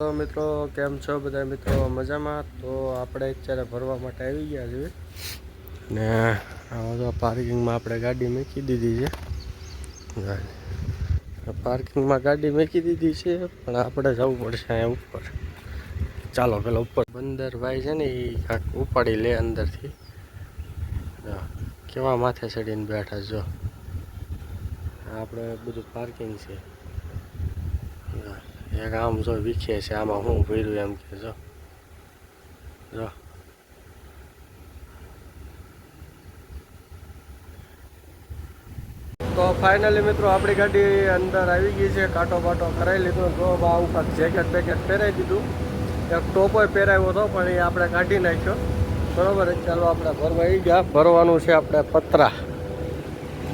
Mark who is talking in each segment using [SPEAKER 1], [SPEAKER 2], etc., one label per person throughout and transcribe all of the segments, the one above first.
[SPEAKER 1] તો મિત્રો, કેમ છો બધા મિત્રો, મજામાં? તો આપણે અત્યારે ભરવા માટે આવી ગયા છીએ. ને આમાં તો પાર્કિંગમાં આપણે ગાડી મૂકી દીધી છે. પાર્કિંગમાં ગાડી મૂકી દીધી છે, પણ આપણે જવું પડશે અહીંયા ઉપર. ચાલો, પેલા ઉપર. બંદર ભાઈ છે ને એ કાંક ઉપાડી લે અંદરથી. કેવા માથે ચડીને બેઠા જો આપણે બધું પાર્કિંગ છે. એક આમ જો વિખે છે આમાં હું ભર્યું એમ કે જો જો તો ફાઇનલી મિત્રો આપણી ગાડી અંદર આવી ગઈ છે, કાંટો બાટો કરાવી લીધો. તો આવું કાંક જેકેટ બેકેટ પહેરાવી દીધું. એક ટોપોય પહેરાવ્યો હતો, પણ એ આપણે કાઢી નાખ્યો. બરાબર ચાલો આપણે ભરવા આવી ગયા. ભરવાનું છે આપણે પતરા.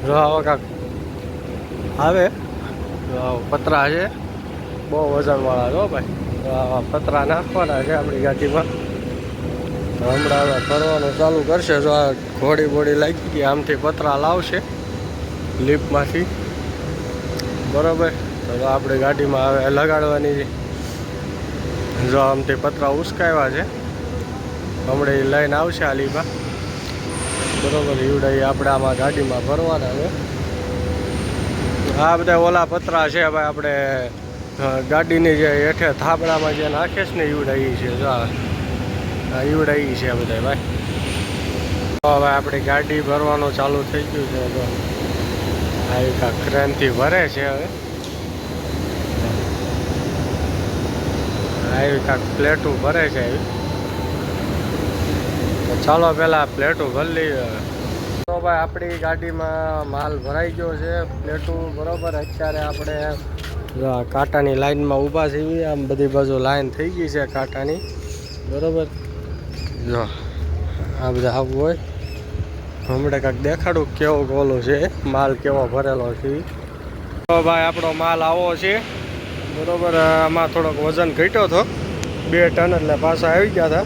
[SPEAKER 1] જો આવો કાંક. જો આવો પતરા છે. બહુ વજનવાળા છો ભાઈ. પતરા નાખવાના છે આપણી ગાડીમાં. હમણાં હવે ફરવાનું ચાલુ કરશે. જો આ ઘોડી બોડી લાગી ગઈ, આમથી પતરા લાવશે લિફ્ટમાંથી. બરાબર. તો આપણે ગાડીમાં હવે લગાડવાની જો આમથી પતરા ઉસકાવ્યા છે. હમણાં એ લઈને આવશે આ લીપા બરાબર, ઈવડા આપણે આમાં ગાડીમાં ભરવાના છે. આ બધા ઓલા પતરા છે ભાઈ, આપણે ગાડીની જે હેઠે થાબડામાં જે નાખે છે ને ઈવડાવી છે, જો આ. છે બધા ભાઈ. હવે આપણી ગાડી ભરવાનું ચાલુ થઈ ગયું છે, તો આવી ક્રેનથી ભરે છે હવે. આવી કાંક પ્લેટું ભરે છે આવી ચાલો પહેલાં પ્લેટું ભરી લઈએ તો ભાઈ, આપણી ગાડીમાં માલ ભરાઈ ગયો છે, પ્લેટું બરોબર, અત્યારે આપણે કાંટાની લાઈનમાં ઊભા છીએ આમ બધી બાજુ લાઈન થઈ ગઈ છે કાંટાની. બરોબર? જો, આ બધા આવું હોય. હમણાં કાંઈક દેખાડું કેવો ગોલો છે. માલ કેવો ભરેલો છે. તો ભાઈ, આપણો માલ આવો છે. બરાબર આમાં થોડોક વજન ઘટ્યો હતો. બે ટન એટલે પાછા આવી ગયા હતા.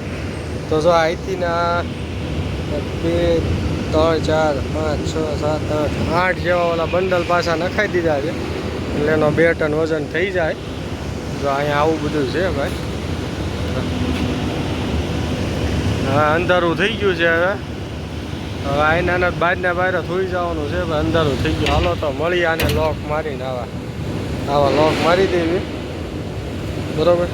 [SPEAKER 1] તો જો અહીંથી ના બે, ત્રણ, ચાર, પાંચ, છ, સાત, આઠ આઠ જેવા ઓલા બંડલ પાછા નખાઈ દીધા છે. એટલે એનો બે ટન વજન થઈ જાય. જો અહીંયા આવું બધું છે ભાઈ. હા અંધારું થઈ ગયું છે હવે. હવે આઈના બહારના બહાર થોઈ જવાનું છે અંધારું થઈ ગયું. હાલો તો મળી આને લોક મારીને આવા. આવા લોક મારી દેવી. બરોબર?